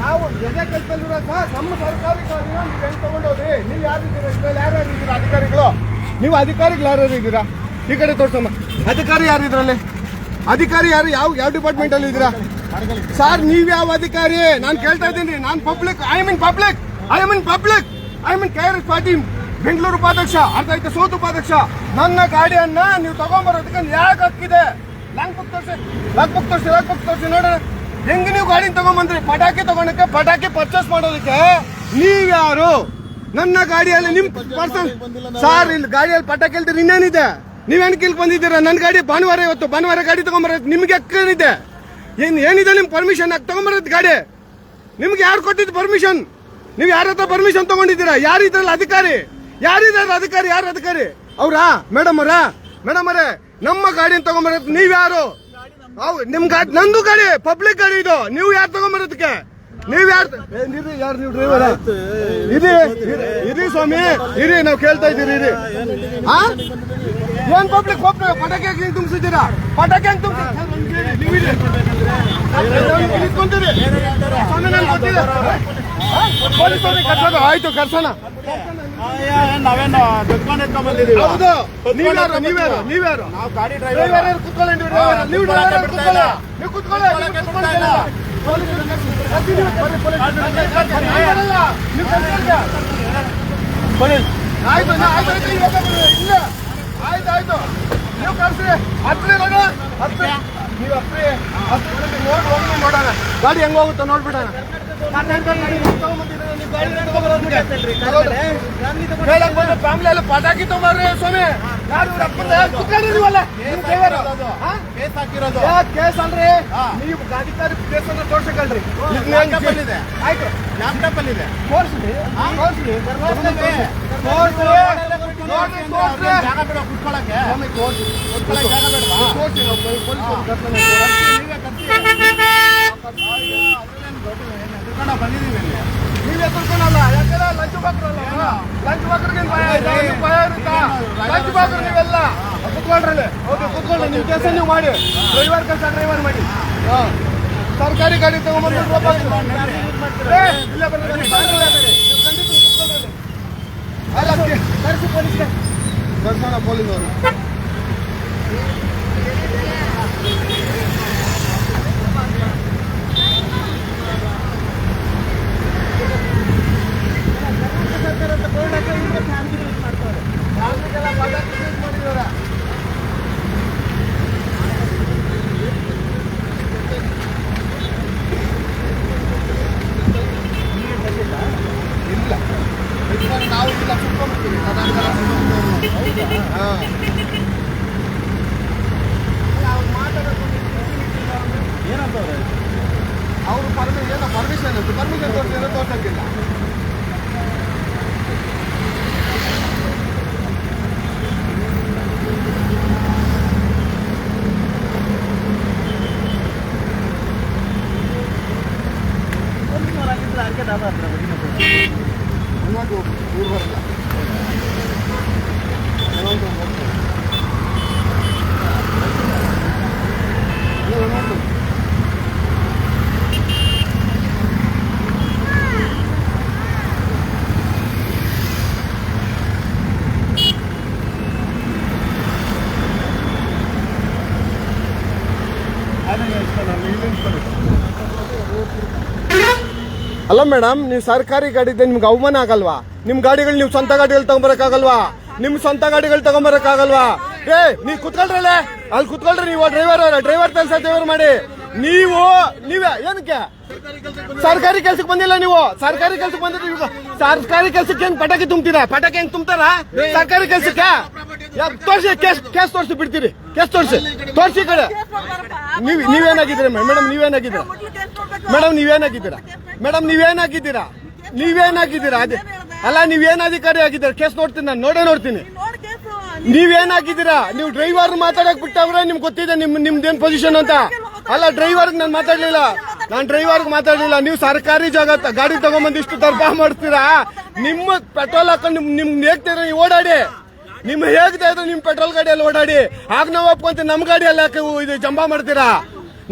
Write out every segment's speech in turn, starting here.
ನಾವು ಕಲ್ತಲ್ಲಿರೋ ಸರ್ ನಮ್ಮ ಸರ್ಕಾರಿ ನೀವು ಹೆಂಗ್ ತಗೊಂಡೋದ್ರಿ ನೀವು ಯಾರಿದ್ದೀರಾ? ಇದ್ರಲ್ಲಿ ಯಾರ್ಯಾರು ಇದ್ದೀರಾ ಅಧಿಕಾರಿಗಳು? ನೀವು ಅಧಿಕಾರಿಗಳು ಯಾರ್ಯಾರು ಇದ್ದೀರಾ? ಈ ಕಡೆ ತೋರ್ಸಮ್ಮ. ಅಧಿಕಾರಿ ಯಾರು ಇದ್ರಲ್ಲಿ? ಅಧಿಕಾರಿ ಯಾರು? ಯಾವ ಯಾವ ಡಿಪಾರ್ಟ್ಮೆಂಟ್ ಅಲ್ಲಿ ಇದ್ದೀರಾ? ಸರ್ ನೀವ್ ಯಾವ ಅಧಿಕಾರಿ? ನಾನು ಕೇಳ್ತಾ ಇದ್ದೀನಿ. ನಾನು public I mean public I mean public I mean K R S Patil Bengaluru ಉಪಾಧ್ಯಕ್ಷ ಅರ್ಥ ಆಯ್ತು, ಸೋತು ಉಪಾಧ್ಯಕ್ಷ. ನನ್ನ ಗಾಡಿಯನ್ನ ನೀವು ತಗೊಂಡ್ಬರೋದಕ್ಕೆ ಯಾಕೆ ಹಕ್ಕಿದೆ. ಲಾಂಗ್ ಬುಕ್ ತೋರಿಸಿ. ಲಾಂಗ್ ಬುಕ್ ತೋರಿಸಿ ಬುಕ್ ತೋರಿಸಿ ನೋಡೋಣ. ಹೆಂಗ್ ನೀವು ಗಾಡಿ ತಗೊಂಬಂದ್ರಿ? ಪಟಾಕಿ ತಗೊಂಡಕ್ಕೆ ಪಟಾಕಿ ಪರ್ಚೇಸ್ ಮಾಡೋದಕ್ಕೆ? ನೀವ್ಯಾರು ನನ್ನ ಗಾಡಿಯಲ್ಲಿ ನಿಮ್ ಪರ್ಸನ್ ಸರ್ ಇಲ್ಲಿ ಗಾಡಿಯಲ್ಲಿ ಪಟಾಕಿ ಹೇಳ್ತೀರಿ ಇನ್ನೇನಿದೆ? ನೀವೇನ್ ಕಿಲ್ ಬಂದಿದ್ದೀರಾ? ನನ್ನ ಗಾಡಿ ಭಾನುವಾರ ಇವತ್ತು ಭಾನುವಾರ ಗಾಡಿ ತಗೊಂಬರೋದು ನಿಮ್ಗೆ ಏನಿದೆ? ಏನ್ ಏನಿದೆ ನಿಮ್ ಪರ್ಮಿಷನ್ ಹಾಕಿ ತಗೊಂಬರೋದು ಗಾಡಿ? ನಿಮ್ಗೆ ಯಾರು ಕೊಟ್ಟಿದ್ದು ಪರ್ಮಿಷನ್ ನೀವು ಯಾರ ಹತ್ರ ಪರ್ಮಿಷನ್ ತಗೊಂಡಿದ್ದೀರಾ? ಯಾರು ಅಧಿಕಾರಿ? ಯಾರಿದ್ದಾರೆ ಅಧಿಕಾರಿ? ಯಾರು ಅಧಿಕಾರಿ? ಅವ್ರಾ? ಮೇಡಮ್ ಅವರ? ಮೇಡಮ್ ಅವರೇ, ನಮ್ಮ ಗಾಡಿನ ತಗೊಂಬರೋದು ನೀವ್ ಯಾರು? ಹೌದು ನಿಮ್ ಗಾಡಿ ನಂದು ಗಾಡಿ ಪಬ್ಲಿಕ್ ಗಾಡಿ ಇದು. ನೀವು ಯಾರು ತಗೊಂಬರೋದಕ್ಕೆ ನೀವ್ ಯಾರು ಯಾರು ನೀವು ಡ್ರೈವರ್ ಇರಿ ಇರಿ- ಸ್ವಾಮಿ ಇರಿ ನಾವು ಕೇಳ್ತಾ ಇದ್ದೀರಿ ಇರಿ? ಏನ್ ಪಬ್ಲಿಕ್ ಹೋಗ್ತಾ ಪಟಾಕಿ ಹೆಂಗ್ ತುಂಬಿಸಿದ್ದೀರಾ? ಪಟಾಕಿ ಹೆಂಗ್ ತುಂಬಿಸಿ ನೀವು ನಿಂತ್ಕೊಂತೀರಿ. ಸ್ವಾಮಿ ನನ್ಗೆ ಗೊತ್ತಿದೆ. ಪೊಲೀಸ್ ಕರ್ಸೋದು. ಆಯ್ತು ಕರ್ಸೋಣ. ನಾವೇನು ದುಡ್ಕೊಂಡು ಎತ್ಕೊಂಡ್ ಬಂದಿದ್ದೀವಿ? ಹೌದು. ನೀವ್ಯಾರು? ನೀವ್ಯಾರು? ನೀವ್ಯಾರು? ನಾವು ಗಾಡಿ ಡ್ರೈವರ್ ಡ್ರೈವರ್. ಕೂತ್ಕೊಳ್ಳಿ ನೀವು ಡ್ರೈವರ್? ಡ್ರೈವರ್ ಕೂತ್ಕೊಳ್ಳಿ. ಕೂತ್ಕೊಳ್ಳಿ ಕೂತ್ಕೊಳ್ಳಿ. ಪೊಲೀಸ್ ಆಯ್ತು ಆಯ್ತು ಆಯ್ತು. ಇಲ್ಲ ಆಯ್ತು ಆಯ್ತು. ನೀವು ಕರ್ಸಿ ಹತ್ರಿ ನೋಡು ಹತ್ರಿ. ನೀವು ಹತ್ರಿ. ಹತ್ರಿ ನೋಡಿ ಹೋಗಿ ನೋಡೋಣ. ಗಾಡಿ ಹೆಂಗ್ ಹೋಗುತ್ತೋ ನೋಡ್ಬಿಡೋಣ. ಫ್ಯಾಮಿಲಿ ಎಲ್ಲ ಪಟಾಕಿ ತಗೊಂಡ್ರಿ ಸ್ವಾಮಿ ಯಾರು? ಕೇಸ್ ಹಾಕಿರೋದು ಕೇಸ್. ನೀವು ಗಾಡಿಕಾರಿ ಕೇಸ್ ಅನ್ನ ತೋರ್ಸಕಲ್ರಿ ಇದೆ ಆಯ್ತು ಲ್ಯಾಪ್ಟಾಪ್ ಅಲ್ಲಿ ಇದೆ ತೋರಿಸಿ ಕುತ್ಕೊಳಕ್ಕೆ ತೋರ್ಸಿ ನಾವು. ನೀವೇ ಏನು ಬಂದಿದ್ದೀವಿ ಇಲ್ಲಿ ನೀವೇ ಕರ್ಕೊಳಲ್ಲ ಯಾಕಂದ್ರೆ ಲಂಚ್ ಬಾಕ್ರಲ್ಲ ಲಂಚ್ ಬಾಕ್ರಿಗೆ ಭಯ ಭಯ ಇರುತ್ತಾ ಲಂಚ್ ಬಾಕ್ರು ನೀವೆಲ್ಲ ಕುತ್ಕೊಂಡ್ರಲ್ಲಿ ಹೌದು ಕುತ್ಕೊಳ್ಳಿ ನಿಮ್ ಕೆಲಸ ನೀವು ಮಾಡಿ ಡ್ರೈವರ್ ಕೆಲಸ ಡ್ರೈವರ್ ಮಾಡಿ ಹಾ. ಸರ್ಕಾರಿ ಗಾಡಿ ತಗೊಂಡ್ಬಂದು ಪೊಲೀಸ್ ಇಲ್ಲ ಬರ್ರಿ. ಅಲ್ಲ, ಪೊಲೀಸ್ಗೆ. ಪೊಲೀಸವರು ಫ್ಯಾಮಿಲಿಗೆಲ್ಲ ಪಟಾಕಿ ಯೂಸ್ ಮಾಡಿದ್ದಾರೆ ಇಲ್ಲ ಇದನ್ನ ನಾವು ಇಲ್ಲ ಕುತ್ಕೊಂಡ್ಬಿಡ್ತೀವಿ ಹಾ ಏನಂತ ಅವರು ಪರ್ಮಿಷನ್ ಏನೋ ಪರ್ಮಿಷನ್ ಇತ್ತು ಪರ್ಮಿಷನ್ ತೋರಿಸಿದ್ರೆ ತೋರ್ಸಕ್ಕಿಲ್ಲ ಅಲ್ಲ ಮೇಡಮ್, ನೀವು ಸರ್ಕಾರಿ ಗಾಡಿ ಇದೆ ನಿಮ್ಗೆ ಅವಮಾನ ಆಗಲ್ವಾ? ನಿಮ್ ಗಾಡಿಗಳು ನೀವು ಸ್ವಂತ ಗಾಡಿಗಳು ತಗೊಂಬರಕ್ಕಾಗಲ್ವಾ? ನಿಮ್ ಸ್ವಂತ ಗಾಡಿಗಳು ತಗೊಂಬರಕ್ಕಾಗಲ್ವಾ? ಏ, ನೀವು ಕುತ್ಕೊಳ್ರಲ್ಲ ಅಲ್ಲಿ ಕುತ್ಕೊಳ್ರಿ ನೀವು ಡ್ರೈವರ್ ಡ್ರೈವರ್ ಕೆಲಸ ಡ್ರೈವರ್ ಮಾಡಿ. ನೀವು, ನೀವೇ, ಏನಕ್ಕೆ? ಸರ್ಕಾರಿ ಕೆಲ್ಸಕ್ಕೆ ಬಂದಿಲ್ಲ ನೀವು? ಸರ್ಕಾರಿ ಕೆಲ್ಸಕ್ಕೆ ಬಂದಿದ್ರೆ ಸರ್ಕಾರಿ ಕೆಲ್ಸಕ್ಕೆ ಹೆಂಗ್ ಪಟಾಕಿ ತುಂಬ್ತೀರಾ? ಪಟಾಕಿ ಹೆಂಗ್ ತುಂಬ್ತಾರ? ಸರ್ಕಾರಿ ಕೆಲ್ಸಕ್ಕೆ? ತೋರ್ಸಿ, ಕೇಸ್ ಕೇಸ್ ತೋರಿಸಿ ಬಿಡ್ತೀರಿ. ಕೇಸ್ ತೋರಿಸಿ. ತೋರಿಸಿ ಕಡೆ. ನೀವ್, ನೀವೇನಾಗಿದ್ದೀರಾ ಮೇಡಮ್? ನೀವೇನಾಗಿದ್ದೀರಾ? ಮೇಡಮ್ ನೀವೇನಾಗಿದ್ದೀರಾ? ಮೇಡಮ್, ನೀವೇನಾಗಿದ್ದೀರಾ? ನೀವೇನ್ ಹಾಕಿದ್ದೀರಾ ಅದೇ. ಅಲ್ಲ ನೀವೇನ್ ಅಧಿಕಾರಿ ಆಗಿದ್ದೀರಾ? ಕೇಸ್ ನೋಡ್ತೀನಿ ನಾನು. ನೋಡೇ ನೋಡ್ತೀನಿ. ನೋಡ್ ಕೇಸು ನೀವೇನ್ ಹಾಕಿದ್ದೀರಾ ನೀವು ಡ್ರೈವರ್ ಮಾತಾಡಕ್ ಬಿಟ್ಟವ್ರೆ ನಿಮ್ಗೆ ಗೊತ್ತಿದೆ ನಿಮ್, ನಿಮ್ದೇನ್ ಪೊಸಿಷನ್ ಅಂತ. ಅಲ್ಲ ಡ್ರೈವರ್ ನಾನು ಮಾತಾಡ್ಲಿಲ್ಲ. ನಾನು ಡ್ರೈವರ್ ಮಾತಾಡ್ಲಿಲ್ಲ. ನೀವು ಸರ್ಕಾರಿ ಜಾಗ ಗಾಡಿ ತಗೊಂಬಂದು ಇಷ್ಟು ದರ್ಬ ಮಾಡ್ತೀರಾ? ನಿಮ್ಮ ಪೆಟ್ರೋಲ್ ಹಾಕೊಂಡು ನಿಮ್ ಹೇಗ್ತೀರ ನೀವು ಓಡಾಡಿ. ನಿಮ್ ಹೇಗ್ತಾ ನಿಮ್ಮ ನಿಮ್ ಪೆಟ್ರೋಲ್ ಗಾಡಿಯಲ್ಲಿ ಓಡಾಡಿ? ಆಗ ನಾವು ಒಪ್ಕೊಂತ ನಮ್ ಗಾಡಿಯಲ್ಲಿ ಯಾಕೆ ಇದು ಜಂಬ ಮಾಡ್ತೀರಾ?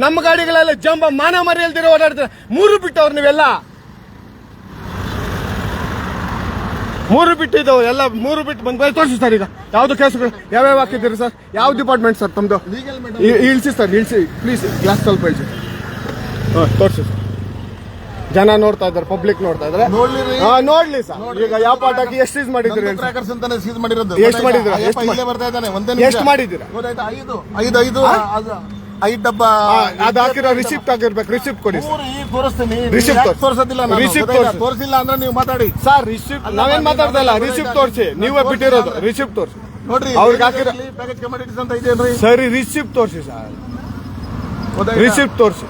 ನಮ್ಮ ಗಾಡಿಗಳೆಲ್ಲ ಜಂಬ ಮಾನ ಮರಿ ಇಲ್ದಿರ ಓಡಾಡ್ತೀರಾ? ಮೂರು ಬಿಟ್ಟವ್ರು ನೀವೆಲ್ಲ. ಮೂರು ಬಿಟ್ಟಿದ್ದವು ಎಲ್ಲ ಮೂರು ಬಿಟ್ಟು ಬಂದ್ ತೋರಿಸಿ ಸರ್ ಈಗ. ಯಾವ್ದು ಕೇಸುಗಳು? ಯಾವ್ಯಾವ ಹಾಕಿದ್ದೀರಿ ಸರ್? ಯಾವ ಡಿಪಾರ್ಟ್ಮೆಂಟ್ ಸರ್ ತಮ್ಮದು ಇಳಿಸಿ ಸರ್ ಇಳಿಸಿ. ಪ್ಲೀಸ್ ಗ್ಲಾಸ್ ಸ್ವಲ್ಪ ಇಳಿಸಿ. ಹಾಂ ತೋರಿಸಿ ಸರ್. ಜನ ನೋಡ್ತಾ ಇದ್ದಾರೆ ಪಬ್ಲಿಕ್ ನೋಡ್ತಾ ಇದ್ದಾರೆ. ನೋಡ್ಲಿ ಸರ್. ಈಗ ಯಾವ ಪಾಠಕ್ಕೆ ಎಷ್ಟು ಸೀಸ್ ಮಾಡಿದ್ರೆ? ಟ್ರ್ಯಾಕರ್ಸ್ ಅಂತಾನೆ ಸೀಸ್ ಮಾಡಿರೋದು. ಎಷ್ಟ್? ಗೊತ್ತಾಯ್ತಾ? ಎಷ್ಟ್ ಇಲ್ಲೇ ಬರ್ತಾ ಇದ್ದಾನೆ ಒಂದೇ ಎಷ್ಟ್ ಮಾಡಿದ್ದೀರಾ? ಗೊತ್ತಾಯ್ತಾ? ಐದು. ಐದು ಐದು ಐದು ಡಬ್ಬ ಅದು ಹಾಕಿರೋ ರಿಸಿಪ್ಟ್ ಆಗಿರ್ಬೇಕು ರಿಸಿಪ್ಟ್ ಕೊಡಿ ತೋರಿಸ್ತೀನಿ. ತೋರ್ಸಿ. ತೋರ್ಸೋದಿಲ್ಲ? Receipt ಗೊತ್ತಾಯ್ತಾ? ಅಂದ್ರೆ ನೀವು ಮಾತಾಡಿ. ಸರ್ ರಿಸಿಪ್ಟ್ ನಾವೇನ್ ಮಾತಾಡ್ತಾ ಇಲ್ಲ. ರಿಸಿಪ್ಟ್ ತೋರಿಸಿ. ನೀವೇ ಬಿಟ್ಟಿರೋದು. ರಿಸಿಪ್ಟ್ ತೋರಿಸಿ. ನೋಡ್ರಿ ಅವ್ರಿಗೆ ಹಾಕಿರೋ- ಪ್ಯಾಕೇಜ್ ಕಮಾಡಿಟೀಸ್ ಅಂತ ಇದೆಯಲ್ರಿ? ಸರಿ ರಿಸಿಪ್ಟ್ ತೋರಿಸಿ ಸರ್? ರಿಸಿಪ್ಟ್ ತೋರಿಸಿ.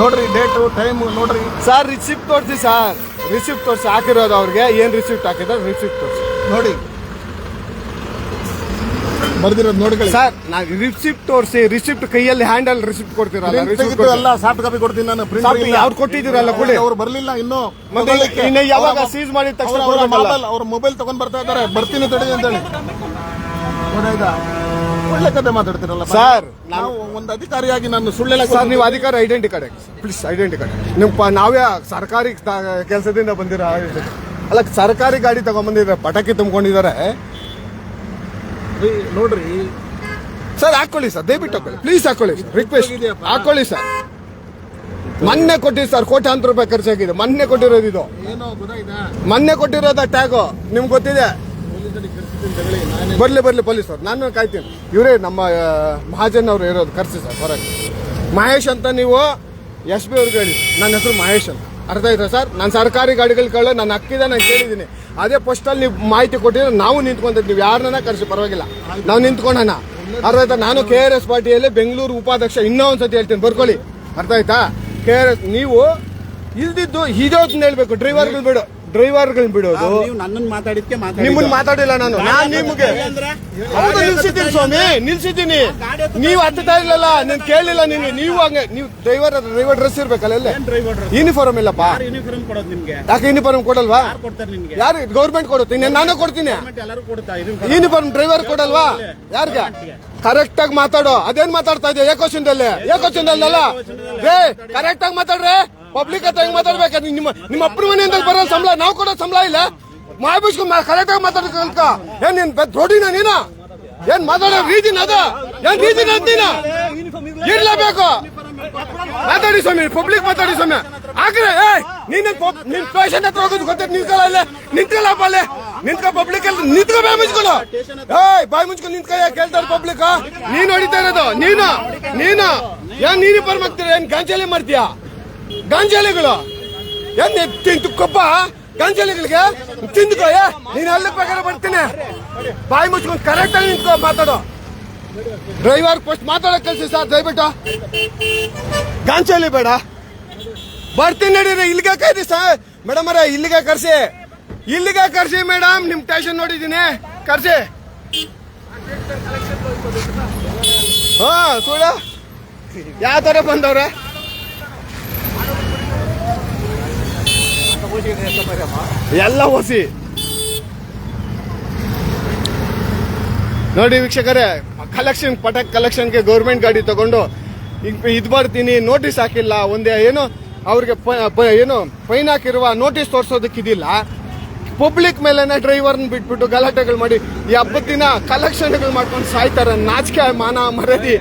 ನೋಡ್ರಿ ಡೇಟು ಟೈಮ್ ನೋಡ್ರಿ. ಸರ್ ರಿಸಿಪ್ಟ್ ತೋರಿಸಿ ಸರ್ ರಿಸಿಪ್ಟ್ ತೋರಿಸಿ ಹಾಕಿರೋದು ಅವ್ರಿಗೆ. ಏನ್ ರಿಸಿಪ್ಟ್ ಹಾಕಿದ್ರೆ ರಿಸಿಪ್ಟ್ ತೋರಿಸಿ. ನೋಡಿ. ಬರ್ದಿರೋದು ನೋಡ್ಕೊಳ್ಳಿ. ಸರ್ ನಾ ರಿಸಿಪ್ಟ್ ತೋರಿಸಿ ರಿಸಿಪ್ಟ್ ಕೈಯಲ್ಲಿ ಹ್ಯಾಂಡಲ್ ರಿಸಿಪ್ಟ್ ಕೊಡ್ತೀರಲ್ಲ ರಿಸಿಪ್ಟ್ ಎಲ್ಲ ಸಾಫ್ಟ್ ಕಾಪಿ ಕೊಡ್ತೀನಿ ನಾನು. ಪ್ರಿಂಟ್ ಅವ್ರು ಕೊಟ್ಟಿದ್ದೀರಲ್ಲ ಕೊಡಿ. ಅವ್ರು ಬರಲಿಲ್ಲ ಇನ್ನು. ಇನ್ನು ಯಾವಾಗ ಸೀಸ್ ಮಾಡಿದ ತಕ್ಷಣ ಅವ್ರ? ಮೊಬೈಲ್ ಅವ್ರ ಮೊಬೈಲ್ ತಗೊಂಡ್ ಬರ್ತಾ ಇದ್ದಾರೆ. ಬರ್ತೀನಿ ತಡಿ ಅಂತ ಹೇಳಿ ಒಳ್ಳೆ ಕತೆ ಮಾತಾಡ್ತೀರಲ್ಲ ಸರ್, ನಾವು ಒಂದು ಅಧಿಕಾರಿಯಾಗಿ ನಾನು ಸುಳ್ಳೆಲ್ಲ ಸರ್ ನೀವು ಅಧಿಕಾರ identity card please identity card ನಿಮ್ಮ ನಾವ್ಯ ನಾವೇ ಸರ್ಕಾರಿ ಕೆಲಸದಿಂದ ಬಂದಿರೋ ಅಲ್ಲ ಸರ್ಕಾರಿ ಗಾಡಿ ತಗೊಂಡ್ಬಂದಿದ್ರೆ ಪಟಾಕಿ ತುಂಬಿಕೊಂಡಿದ್ದಾರೆ. ನೋಡ್ರಿ. ಸರ್ ಹಾಕೊಳ್ಳಿ ಸರ್ ದಯವಿಟ್ಟು ಹಾಕೊಳ್ಳಿ. ಪ್ಲೀಸ್ ಹಾಕೊಳ್ಳಿ ರಿಕ್ವೆಸ್ಟ್ ಹಾಕೊಳ್ಳಿ ಸರ್ ಮೊನ್ನೆ ಕೊಟ್ಟಿದ್ದು ಸರ್ ಕೋಟ್ಯಾಂತರ ರೂಪಾಯಿ ಖರ್ಚಾಗಿದೆ. ಮೊನ್ನೆ ಕೊಟ್ಟಿರೋದು ಇದು. ಮೊನ್ನೆ ಕೊಟ್ಟಿರೋದ ಟ್ಯಾಗು. ನಿಮ್ಗೆ ಗೊತ್ತಿದೆ? ಬರಲಿ, ಬರ್ಲಿ, ಪೊಲೀಸ್ ಅವ್ರು. ನಾನು ಕಾಯ್ತೀನಿ. ಇವರೇ ನಮ್ಮ ಮಹಾಜನ್ ಅವ್ರು ಇರೋದು, ಕರ್ಸಿ ಸರ್, ಹೊರಗೆ. ಮಹೇಶ್ ಅಂತ ನೀವು, ಎಸ್ ಬಿ ಅವ್ರಿಗೆ ಹೇಳಿ. ನನ್ನ ಹೆಸರು ಮಹೇಶ್ ಅಂತ. ಅರ್ಥ ಆಯ್ತಾ ಸರ್? ನಾನು ಸರ್ಕಾರಿ ಗಾಡಿಗಳು ಕಳ್ಳ ನಾನು ಹಕ್ಕಿದೆ, ನಾನು ಕೇಳಿದ್ದೀನಿ. ಅದೇ ಪೋಸ್ಟಲ್ಲಿ ನೀವು ಮಾಹಿತಿ ಕೊಟ್ಟಿದ್ರೆ ನಾವು ನಿಂತ್ಕೊಂತೀವಿ ನೀವು ಯಾರನ್ನ ಕರ್ಸಿ, ಪರವಾಗಿಲ್ಲ. ನಾವು ನಿಂತ್ಕೊಂಡಣ. ಅರ್ಥ ಆಯ್ತಾ? ನಾನು ಕೆ ಆರ್ ಎಸ್ ಪಾರ್ಟಿಯಲ್ಲಿ ಬೆಂಗಳೂರು ಉಪಾಧ್ಯಕ್ಷ, ಇನ್ನೂ ಒಂದ್ಸತಿ ಹೇಳ್ತೀನಿ, ಬರ್ಕೊಳ್ಳಿ. ಅರ್ಥ ಆಯ್ತಾ? ಕೆ ಆರ್ ಎಸ್, ನೀವು ಇಲ್ದಿದ್ದು ಇರೋದನ್ನ ಹೇಳ್ಬೇಕು ಡ್ರೈವರ್ಗಳು ಬಿಡು. ಬಿಡೋದು. ನೀವು ನನ್ನನ್ನು ಮಾತಾಡಿದ್ಕೆ ನಿಮ್ಮನ್ನ ಮಾತಾಡಿಲ್ಲ ನಾನು. ನಾನು ನಿಮಗೆ ಹೌದು ನಿಲ್ಸಿದ್ದೀನಿ ಸ್ವಾಮಿ ನಿಲ್ಸಿದ್ದೀನಿ. ನೀವು ಅರ್ಥ ಇಲ್ಲಲ್ಲ ನೀನ್ ಕೇಳಿಲ್ಲ ನೀನು ನೀವು ಹಂಗೆ ನೀವು ಡ್ರೈವರ್ ಡ್ರೈವರ್ ಡ್ರೆಸ್ ಇರ್ಬೇಕಲ್ಲ ಎಲ್ಲೇ? ಡ್ರೈವರ್ ಯೂನಿಫಾರ್ಮ್ ಇಲ್ಲಪ್ಪ. ಯೂನಿಫಾರ್ಮ್ ಕೊಡೋದು ನಿಮ್ಗೆ? ಯಾಕೆ ಯೂನಿಫಾರ್ಮ್ ಕೊಡಲ್ವಾ? ಯಾರು ಗೌರ್ಮೆಂಟ್ ಕೊಡುತ್ತೆ? ನಾನು ಕೊಡ್ತೀನಿ. ಯೂನಿಫಾರ್ಮ್ ಡ್ರೈವರ್ ಕೊಡಲ್ವಾ? ಯಾರಿಗೆ? ಕರೆಕ್ಟ್ ಆಗಿ ಮಾತಾಡೋ. ಅದೇನ್ ಮಾತಾಡ್ತಾ ಇದೆಯಾ? ಏಕೋಶನ್ದಲ್ಲಿ ಏಕೋಶನ್ದಲ್ಲ ರೇ ಕರೆಕ್ಟ್ ಆಗಿ ಮಾತಾಡ್ರೆ? ಪಬ್ಲಿಕ್ ಹತ್ರ ಹೆಂಗ್ ಮಾತಾಡ್ಬೇಕು? ನಿಮ್ಮ ನಿಮ್ಮ ಅಪ್ಪನ ಮನೆಯಿಂದ ಬರೋ ಸಂಬಳ, ನಾವು ಕೂಡ ಸಂಬಳ ಇಲ್ಲ. ಮಾಬಿಸ್ಕೊಂಡ್ ಕರೆಕ್ಟ್ ಆಗಿ ಮಾತಾಡ್ಕ ಏನ್ ನೀನ್ ರೋಡಿನ ನೀನ? ಏನ್ ಮಾತಾಡೋ ರೀತಿನ ಅದ? ಏನ್ ರೀತಿನ ಅಂತೀನ ಇರ್ಲೇಬೇಕು ಮಾತಾಡಿ ಸ್ವಾಮಿ ಪಬ್ಲಿಕ್ ಮಾತಾಡಿ ಸ್ವಾಮಿ. ಆಗ್ರೆ ಏ ನೀನ್ ನಿನ್ ಪೇಷಂಟ್ ಹತ್ರ ಹೋಗೋದು ಗೊತ್ತೈತೆ ನಿಂತ್ಕೊಳ್ಳ ಅಲ್ಲೇ. ನಿಂತ್ಕೊಳ್ಳಪ್ಪ ಅಲ್ಲೇ. ನಿಂತ್ಕೊ ಪಬ್ಲಿಕ್ ಅಲ್ಲಿ. ನಿಂತ್ಕೊ ಬಾಯ್ ಮುಚ್ಕೊಳ್ಳು ಏಯ್, ಬಾಯ್ ಮುಚ್ಕೊಂಡು ನಿಂತ್ಕೊ ಕೇಳ್ತಾರೆ ಪಬ್ಲಿಕ್ ನೀನ್ ಹೊಡಿತಾ ಇರೋದು. ನೀನು ನೀನು. ಏನ್ ನೀನು ಬರ್ಮಾಗ್ತೀರ ಏನ್ ಗಾಂಜಾಲಿ ಮಾಡ್ತೀಯಾ? ಗಾಂಜಾಲಿಗಳು. ಎಣ್ಣೆ ತಿಂತು ಕೊಬ್ಬ ಗಾಂಜಾಲಿಗಳಿಗೆ ತಿಂದು ನೀನು ಅಲ್ಲಿ ಬೇಕಾದ್ರೆ ಬರ್ತೀನಿ ಬಾಯಿ ಮುಚ್ಕೊಂಡು ಕರೆಕ್ಟ್ ಆಗಿ ನಿಂತ್ಕೋ, ಮಾತಾಡೋ. ಡ್ರೈವರ್ ಫಸ್ಟ್ ಮಾತಾಡೋ ಕೆಲಸ ಸರ್, ದಯವಿಟ್ಟು. ಗಾಂಚಲಿ ಬೇಡ. ಬರ್ತೀನಿ ನಡೀರಿ ಇಲ್ಲಿಗೆ ಕೈದಿ ಸರ್. ಮೇಡಮ್ ಅರ ಇಲ್ಲಿಗೆ ಕರ್ಸಿ. ಇಲ್ಲಿಗೆ ಕರ್ಸಿ, ಮೇಡಮ್. ನಿಮ್ ಟೇಷನ್ ನೋಡಿದೀನಿ ಕರ್ಸಿ. ಹಾ ಸುಳ್ಳ ಯಾವ ತರ ಬಂದವ್ರೆ? ಎಲ್ಲ ಹೊಸಿ. ನೋಡಿ ವೀಕ್ಷಕರೇ ಕಲೆಕ್ಷನ್ ಪಟಾಕ್ ಕಲೆಕ್ಷನ್ಗೆ ಗೌರ್ಮೆಂಟ್ ಗಾಡಿ ತಗೊಂಡು ಇದು ಬರ್ತೀನಿ ನೋಟಿಸ್ ಹಾಕಿಲ್ಲ, ಒಂದೇ ಏನು ಅವ್ರಿಗೆ ಏನು ಫೈನ್ ಹಾಕಿರುವ ನೋಟಿಸ್ ತೋರಿಸೋದಕ್ಕಿದಿಲ್ಲ ಪಬ್ಲಿಕ್ ಮೇಲೆನೆ ಡ್ರೈವರ್ನ ಬಿಟ್ಬಿಟ್ಟು ಗಲಾಟೆಗಳು ಮಾಡಿ, ಈ ಹಬ್ಬದ ದಿನ ಕಲೆಕ್ಷನ್ಗಳು ಮಾಡ್ಕೊಂಡು ಸಾಯ್ತಾರೆ, ನಾಚಿಕೆ, ಮಾನ ಮರದಿ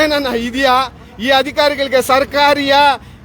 ಏನನ್ನ ಇದೆಯಾ? ಈ ಅಧಿಕಾರಿಗಳಿಗೆ ಸರ್ಕಾರಿಯ?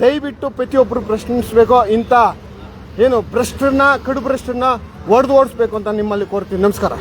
ದಯವಿಟ್ಟು ಪ್ರತಿಯೊಬ್ಬರು ಪ್ರಶ್ನಿಸಬೇಕು ಇಂಥ ಏನು ಭ್ರಷ್ಟರನ್ನ ಕಡು ಭ್ರಷ್ಟರನ್ನ ಒಡೆದು ಓಡಿಸ್ಬೇಕು ಅಂತ ನಿಮ್ಮಲ್ಲಿ ಕೋರ್ತೀನಿ. ನಮಸ್ಕಾರ.